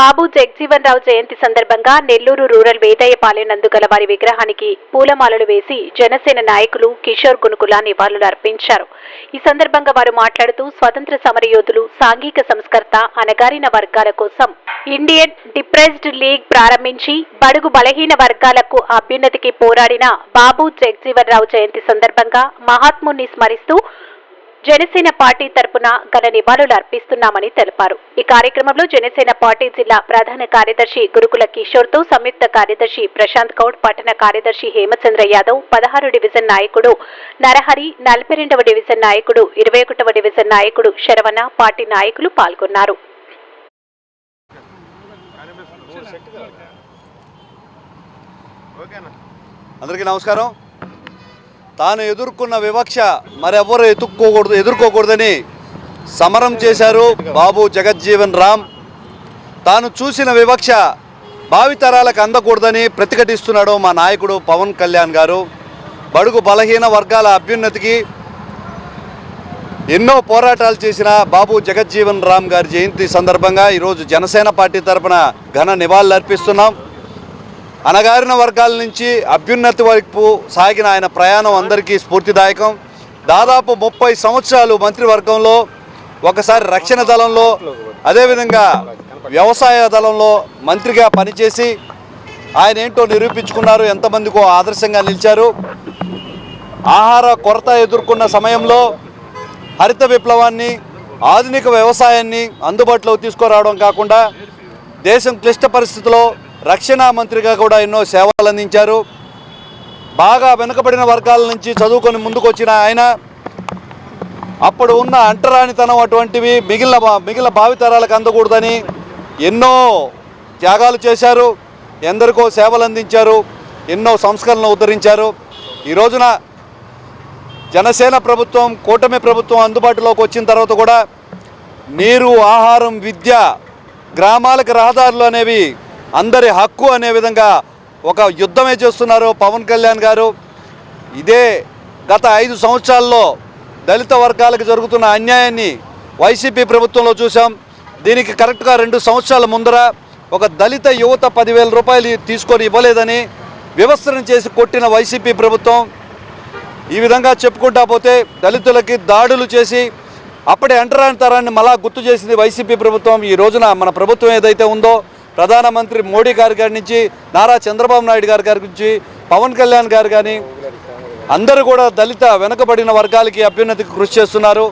బాబు జగ్జీవన్ రావు జయంతి సందర్భంగా నెల్లూరు రూరల్ వేదయ్యపాలెం నందుగల వారి విగ్రహానికి పూలమాలలు వేసి జనసేన నాయకులు కిషోర్ గునుకుల నివాళులు అర్పించారు. ఈ సందర్భంగా వారు మాట్లాడుతూ స్వతంత్ర సమరయోధులు సాంఘిక సంస్కర్త అనగారిన వర్గాల కోసం ఇండియన్ డిప్రెస్డ్ లీగ్ ప్రారంభించి బడుగు బలహీన వర్గాలకు అభ్యున్నతికి పోరాడిన బాబు జగ్జీవన్ రావు జయంతి సందర్భంగా మహాత్ముని స్మరిస్తూ జనసేన పార్టీ తరపున ఘన నివాళులు అర్పిస్తున్నామని తెలిపారు. ఈ కార్యక్రమంలో జనసేన పార్టీ జిల్లా ప్రధాన కార్యదర్శి గురుకుల కిషోర్తో సంయుక్త కార్యదర్శి ప్రశాంత్ గౌడ్ పట్టణ కార్యదర్శి హేమచంద్ర యాదవ్ పదహారు డివిజన్ నాయకుడు నరహరి నలభై రెండవ డివిజన్ నాయకుడు ఇరవై ఒకటవ డివిజన్ నాయకుడు శరవణ పార్టీ నాయకులు పాల్గొన్నారు. అందరికీ నమస్కారం. తాను ఎదుర్కొన్న వివక్ష మరెవ్వరు ఎదుర్కోకూడదు ఎదుర్కోకూడదని సమరం చేశారు బాబు జగజ్జీవన్ రామ్. తాను చూసిన వివక్ష భావితరాలకు అందకూడదని ప్రతిఘటిస్తున్నాడు మా నాయకుడు పవన్ కళ్యాణ్ గారు. బడుగు బలహీన వర్గాల అభ్యున్నతికి ఎన్నో పోరాటాలు చేసిన బాబు జగజ్జీవన్ రామ్ గారి జయంతి సందర్భంగా ఈరోజు జనసేన పార్టీ తరఫున ఘన నివాళులు అర్పిస్తున్నాం అణగారిన వర్గాల నుంచి అభ్యున్నతి వైపు సాగిన ఆయన ప్రయాణం అందరికీ స్ఫూర్తిదాయకం. దాదాపు ముప్పై సంవత్సరాలు మంత్రివర్గంలో ఒకసారి రక్షణ దళంలో అదేవిధంగా వ్యవసాయ దళంలో మంత్రిగా పనిచేసి ఆయన ఏంటో నిరూపించుకున్నారు ఎంతమందికో ఆదర్శంగా నిలిచారు. ఆహార కొరత ఎదుర్కొన్న సమయంలో హరిత విప్లవాన్ని ఆధునిక వ్యవసాయాన్ని అందుబాటులోకి తీసుకురావడం కాకుండా దేశం క్లిష్ట పరిస్థితిలో రక్షణ మంత్రిగా కూడా ఎన్నో సేవలు అందించారు. బాగా వెనుకబడిన వర్గాల నుంచి చదువుకొని ముందుకు వచ్చిన ఆయన. అప్పుడు ఉన్న అంటరానితనం అటువంటివి మిగిలిన మిగిలిన భావితరాలకు అందకూడదని ఎన్నో త్యాగాలు చేశారు. ఎందరికో సేవలు అందించారు. ఎన్నో సంస్కరణలు ఉద్ధరించారు. ఈ రోజున జనసేన ప్రభుత్వం కూటమి ప్రభుత్వం అందుబాటులోకి వచ్చిన తర్వాత కూడా నీరు ఆహారం విద్య గ్రామాలకు రహదారులు అనేవి అందరి హక్కు అనే విధంగా ఒక యుద్ధమే చేస్తున్నారు పవన్ కళ్యాణ్ గారు. ఇదే గత ఐదు సంవత్సరాల్లో దళిత వర్గాలకు జరుగుతున్న అన్యాయాన్ని వైసీపీ ప్రభుత్వంలో చూసాం దీనికి కరెక్ట్గా రెండు సంవత్సరాల ముందర ఒక దళిత యువత పదివేల రూపాయలు తీసుకొని ఇవ్వలేదని వివస్త్రం చేసి కొట్టిన వైసీపీ ప్రభుత్వం. ఈ విధంగా చెప్పుకుంటా పోతే దళితులకి దాడులు చేసి అప్పటి అంటరాని తరాన్ని మళ్ళా గుర్తు చేసింది వైసీపీ ప్రభుత్వం. ఈ రోజున మన ప్రభుత్వం ఏదైతే ఉందో ప్రధానమంత్రి మోడీ గారి గారి నుంచి నారా చంద్రబాబు నాయుడు గారి గారి నుంచి పవన్ కళ్యాణ్ గారు కానీ అందరూ కూడా దళిత వెనుకబడిన వర్గాలకి అభ్యున్నతికి కృషి చేస్తున్నారు.